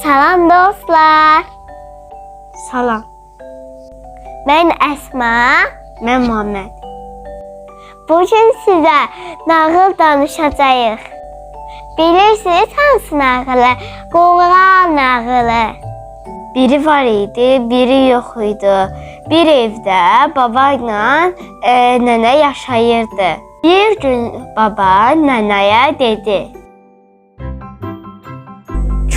Salam dostlar. Salam. Ben Esma. Mən Muhammed. Bugün sizə nağıl danışacağıq. Bilirsiniz hansı nağılı? Qoğal nağılı. Biri var idi, biri yox idi. Bir evdə baba ilə e, nənə yaşayırdı. Bir gün baba nənəyə dedi: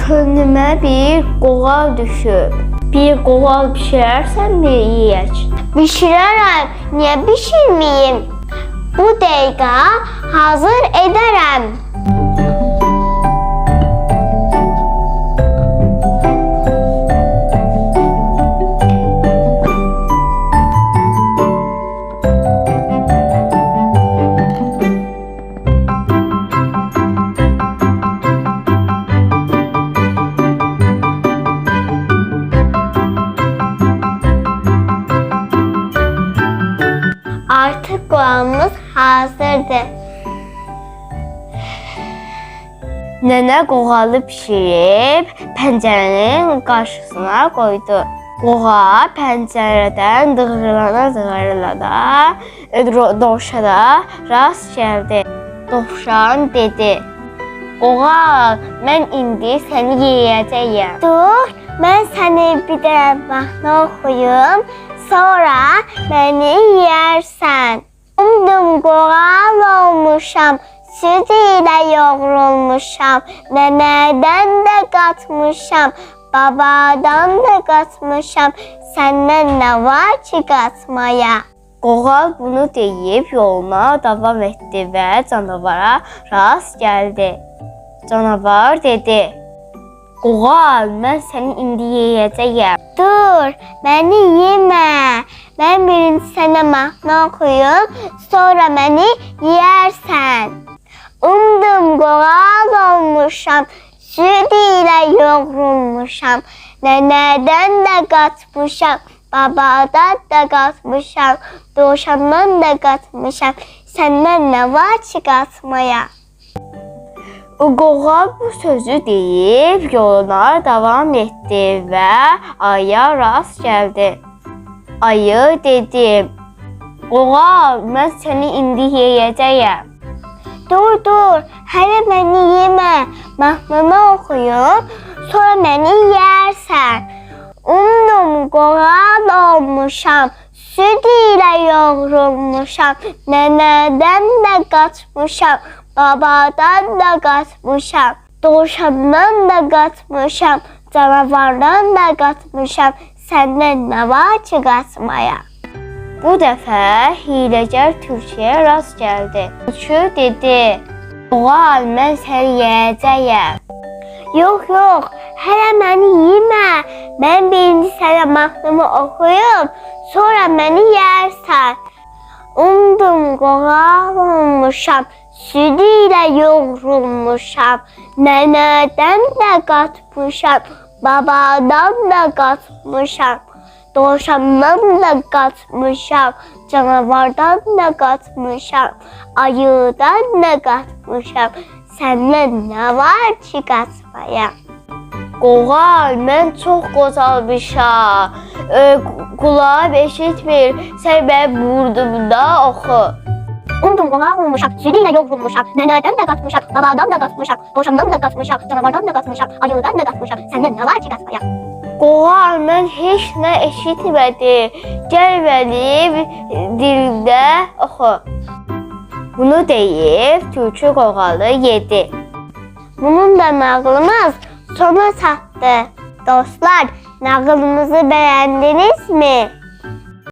Könlümə bir qoğal düşüb. Bir qoğal bişirərsənmi yeyək? Bişirərəm. Niyə bişirməyim? Bu dəqiqə hazır edərəm. Artık qoğamız hazırdır. Nənə qoğalı bişirib pəncərənin qarşısına qoydu. Qoğa pəncərədən dığırlana dığırlana dovşana rast gəldi. Dovşan dedi: "Qoğa, mən indi səni yeyəcəyəm." Dur, mən səni bir də mahnı oxuyum. Sonra məni yeyərsən. Umdum qoğal olmuşam, süd ilə yoğrulmuşam. Nənədən də qatmışam, babadan da qatmışam. Səndən nə var ki qatmaya? Qoğal bunu deyib yoluna davam etdi və canavara rast gəldi. Canavar dedi: "Qoğal, mən səni indi yeyəcəyəm." Dur, məni yemə. Mən birinci sənə mahnı oxuyum, sonra məni yeyərsən. Umdum qoğal olmuşam, süd ilə yoğrulmuşam. Nənədən də qatmışam, babadan da qatmışam, dovşandan da qatmışam. Səndən nə var ki qoğal bu sözü deyib yoluna davam etdi və aya rast gəldi. Ayı dedi: "Qoğal, mən səni indi yeyəcəyəm." Dur, dur, hələ məni yemə. Mahnını oxuyum, sonra məni yeyərsən. Umdum qoğal olmuşam, süd ilə yoğrulmuşam. Nənədən də qaçmışam, babadan da qaçmışam. Dovşandan da qaçmışam, canavardan da qaçmışam. Səndən nə var ki qaçmaya? Bu dəfə hiləgər tülküyə rast gəldi. Tülkü dedi: "Qoğal, mən səni yeyəcəyəm." Yox, yox, hələ məni yemə. Mən birinci sənə mahnımı oxuyum, sonra məni yeyərsən. Umdum qoğal olmuşam, ilə yoğrulmuşam. Nənədən də qatmışam, babadan da qatmışam. Dovşandan da qatmışam, canavardan da qatmışam, ayıdan da qatmışam. Səndən nə var ki qatmaya? Qoğal, mən çox qocalmışam. Qulağım eşitmir. Sən mənim burnumda oxu. Umdum qoğal olmuşam, südü ilə yoğrulmuşam, nənədən də qatmışam, babadan da qatmışam, dovşandan da qatmışam, canavardan da qatmışam, ayıdan da qatmışam. Səndən nə var ki qatmaya? Qoğal, mən heç nə eşitmədim. Gəl mənim dilimdə oxu. Bunu deyib tülkü qoğalı yedi. Bunun da nağılımız sona çatdı. Dostlar, nağılımızı beğendiniz mi?